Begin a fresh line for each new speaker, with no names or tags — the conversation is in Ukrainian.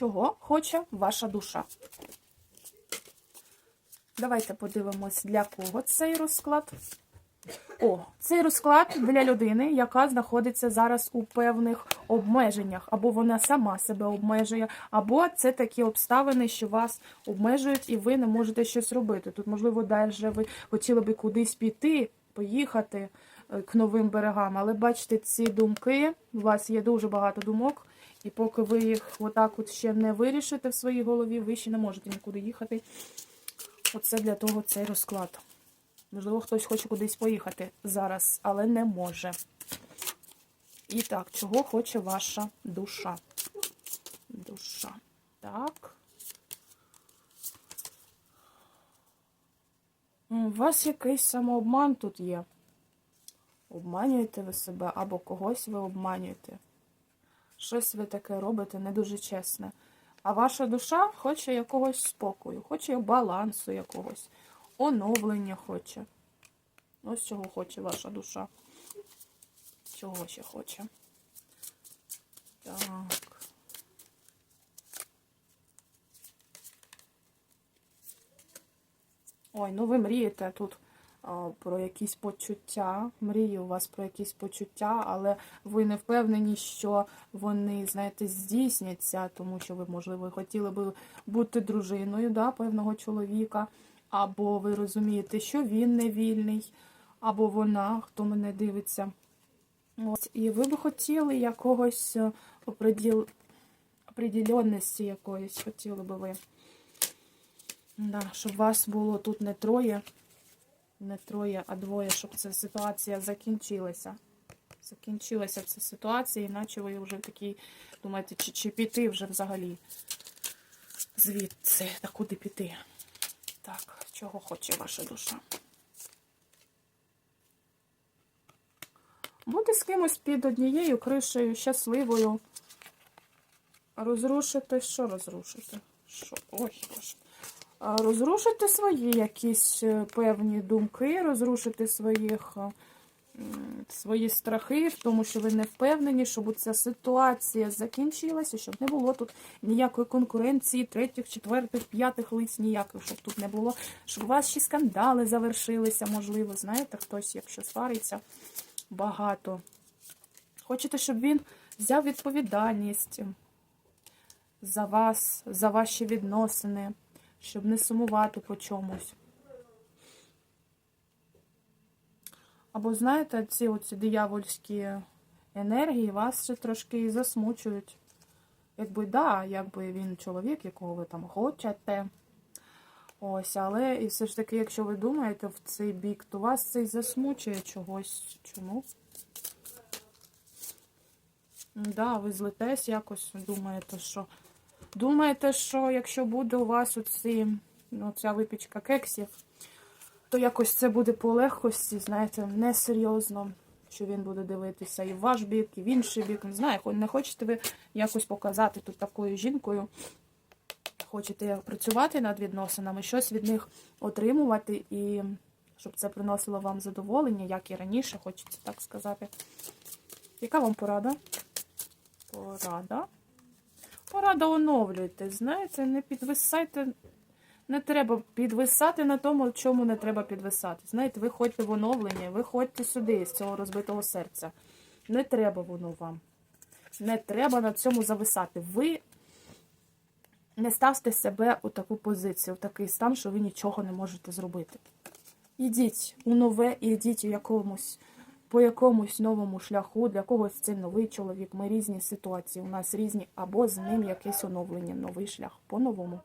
чого хоче ваша душа. Давайте подивимось, для кого цей розклад. О, цей розклад для людини, яка знаходиться зараз у певних обмеженнях, або вона сама себе обмежує, або це такі обставини, що вас обмежують і ви не можете щось робити. Тут, можливо, далі ви хотіли би кудись піти, поїхати е, к новим берегам, але бачите, ці думки, у вас є дуже багато думок, і поки ви їх отак от ще не вирішите в своїй голові, ви ще не можете нікуди їхати. Оце для того цей розклад. Можливо, хтось хоче кудись поїхати зараз, але не може. І так, чого хоче ваша душа? Душа. Так. У вас якийсь самообман тут є. Обманюєте ви себе або когось ви обманюєте. Щось ви таке робите не дуже чесне. А ваша душа хоче якогось спокою, хоче балансу якогось, оновлення хоче. Ось чого хоче ваша душа. Чого ще хоче? Так. Ой, ну ви мрієте тут про якісь почуття. Мрії у вас про якісь почуття, але ви не впевнені, що вони, знаєте, здійсняться, тому що ви, можливо, хотіли би бути дружиною да, певного чоловіка, або ви розумієте, що він не вільний, або вона, хто мене дивиться. Ось, і ви б хотіли якогось е, оприділ... определенності якоїсь, хотіли би ви. Да, щоб вас було тут не троє, не троє, а двоє, щоб ця ситуація закінчилася. Закінчилася ця ситуація, іначе ви вже такі думаєте, чи, чи піти вже взагалі звідси, та куди піти. Так, чого хоче ваша душа? Бути з кимось під однією кришею, щасливою. Розрушити, що розрушити? Що? Ой, боже. Розрушити свої якісь е, певні думки, розрушити своїх, е, свої страхи в тому, що ви не впевнені, щоб ця ситуація закінчилася, щоб не було тут ніякої конкуренції, третіх, четвертих, п'ятих лиць ніяких, щоб тут не було, щоб у вас ще скандали завершилися, можливо, знаєте, хтось, якщо свариться багато. Хочете, щоб він взяв відповідальність за вас, за ваші відносини, щоб не сумувати по чомусь. Або, знаєте, ці оці диявольські енергії вас ще трошки і засмучують. Якби, да, якби він чоловік, якого ви там хочете. Ось, але і все ж таки, якщо ви думаєте в цей бік, то вас це й засмучує чогось. Чому? Да, ви злитесь якось, думаєте, що. Думаєте, що якщо буде у вас оці, ну, ця випічка кексів, то якось це буде по легкості, знаєте, несерйозно, що він буде дивитися і в ваш бік, і в інший бік. Не знаю, не хочете ви якось показати тут такою жінкою, хочете працювати над відносинами, щось від них отримувати, і щоб це приносило вам задоволення, як і раніше, хочеться так сказати. Яка вам порада? Порада. Порада оновлюйте. Знаєте, не підвисайте. Не треба підвисати на тому, чому не треба підвисати. Знаєте, ви ходьте в оновлення, ви ходьте сюди з цього розбитого серця. Не треба воно вам. Не треба на цьому зависати. Ви не ставте себе у таку позицію, в такий стан, що ви нічого не можете зробити. Ідіть у нове, ідіть у якомусь, по якомусь новому шляху, для когось це новий чоловік. Ми різні ситуації. У нас різні, або з ним якесь оновлення, новий шлях по-новому.